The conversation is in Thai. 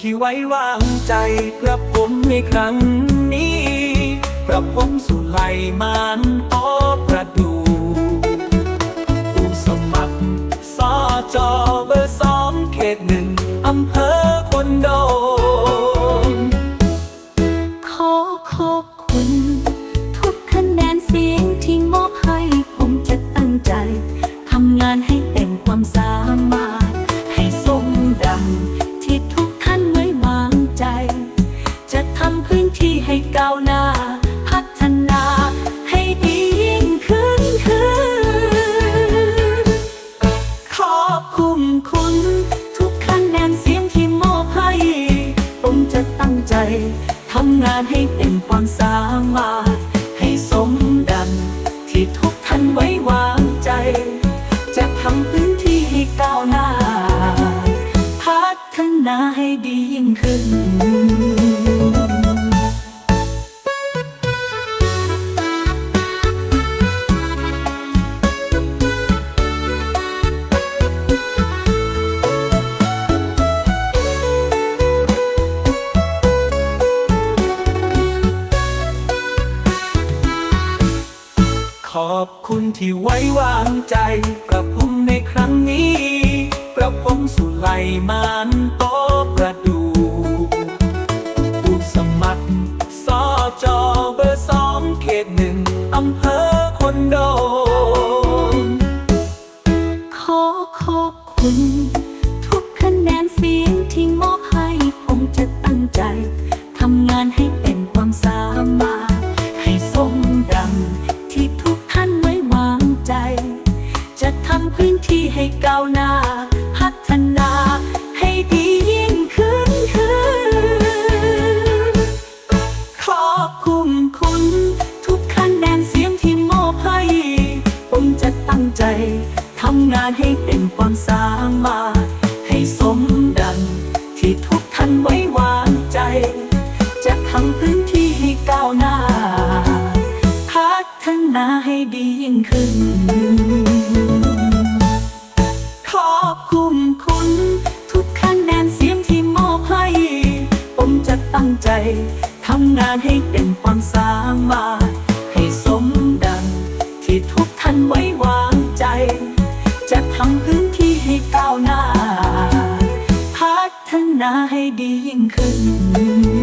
ที่ไว้วางใจกระผมในครั้งนี้กระผมสุไลมานโอประดูผู้สมัครสอจอเบอร์สองเขตหนึ่งอำเภอคนโดนขอขอบคุณำงานให้เต็มความสามารถ ให้สมดังที่ทุกท่านไว้วางใจ จะทำพื้นที่ให้ก้าวหน้า พัฒนาให้ดียิ่งขึ้น ขอบคุณที่ไว้วางใจกระผมในครั้งนี้กระผมสุไลมานโตประดูผู้สมัครสอจอเบอร์สองเขตหนึ่งอำเภอคนโดนขอขอบคุณ ทุกคะแนนเสียงที่มอบให้ผมจะตั้งใจทำงานให้เป็นความสามารถ พื้นที่ให้ก้าวหน้า พัฒนาให้ดียิ่งขึ้นขึ้นครอบคุมคุณ ทุกคะแนนเสียงที่มอบให้ ผมจะตั้งใจทำงานให้ ตั้งใจทำงานให้เป็นความสามารถ ให้สมดัง ที่ทุกท่านไว้วางใจ จะทำพื้นที่ให้ก้าวหน้า พัฒนาให้ดียิ่งขึ้น